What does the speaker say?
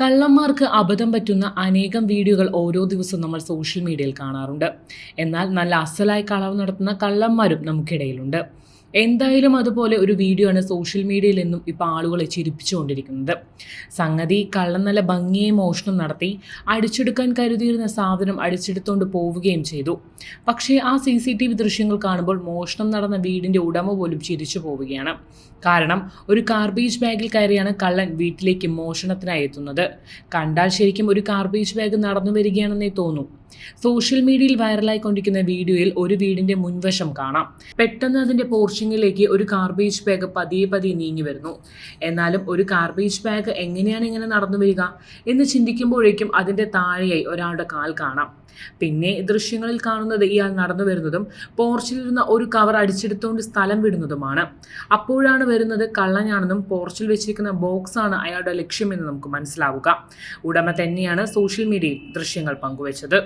കള്ളന്മാർക്ക് അബദ്ധം പറ്റുന്ന അനേകം വീഡിയോകൾ ഓരോ ദിവസവും നമ്മൾ സോഷ്യൽ മീഡിയയിൽ കാണാറുണ്ട്. എന്നാൽ നല്ല അസലായി കളവ് നടത്തുന്ന കള്ളന്മാരും നമുക്കിടയിലുണ്ട്. എന്തായാലും അതുപോലെ ഒരു വീഡിയോ ആണ് സോഷ്യൽ മീഡിയയിൽ നിന്നും ഇപ്പോൾ ആളുകളെ ചിരിപ്പിച്ചുകൊണ്ടിരിക്കുന്നത്. സംഗതി കള്ളൻ നല്ല ഭംഗിയെ മോഷണം നടത്തി അടിച്ചെടുക്കാൻ കരുതിയിരുന്ന സാധനം അടിച്ചെടുത്തുകൊണ്ട് പോവുകയും ചെയ്തു. പക്ഷേ ആ സി സി ടി വി ദൃശ്യങ്ങൾ കാണുമ്പോൾ മോഷണം നടന്ന വീടിന്റെ ഉടമ പോലും ചിരിച്ചു പോവുകയാണ്. കാരണം ഒരു കാർബേജ് ബാഗിൽ കയറിയാണ് കള്ളൻ വീട്ടിലേക്ക് മോഷണത്തിനായി എത്തുന്നത്. കണ്ടാൽ ശരിക്കും ഒരു കാർബേജ് ബാഗ് നടന്നു വരികയാണെന്നേ തോന്നൂ. സോഷ്യൽ മീഡിയയിൽ വൈറലായിക്കൊണ്ടിരിക്കുന്ന വീഡിയോയിൽ ഒരു വീടിന്റെ മുൻവശം കാണാം. പെട്ടെന്ന് അതിന്റെ പോർച്ചിങ്ങിലേക്ക് ഒരു കാർബേജ് ബാഗ് പതിയെ പതിയെ നീങ്ങി വരുന്നു. എന്നാലും ഒരു കാർബേജ് ബാഗ് എങ്ങനെയാണ് ഇങ്ങനെ നടന്നു വരിക എന്ന് ചിന്തിക്കുമ്പോഴേക്കും അതിന്റെ താഴെയായി ഒരാളുടെ കാൽ കാണാം. പിന്നെ ദൃശ്യങ്ങളിൽ കാണുന്നത് ഇയാൾ നടന്നു വരുന്നതും പോർച്ചിലിരുന്ന ഒരു കവർ അടിച്ചെടുത്തുകൊണ്ട് സ്ഥലം വിടുന്നതുമാണ്. അപ്പോഴാണ് വരുന്നത് കള്ളനാണെന്നും പോർച്ചിൽ വെച്ചിരിക്കുന്ന ബോക്സ് ആണ് അയാളുടെ ലക്ഷ്യമെന്ന് നമുക്ക് മനസ്സിലാവുക. ഉടമ തന്നെയാണ് സോഷ്യൽ മീഡിയയിൽ ദൃശ്യങ്ങൾ പങ്കുവച്ചത്.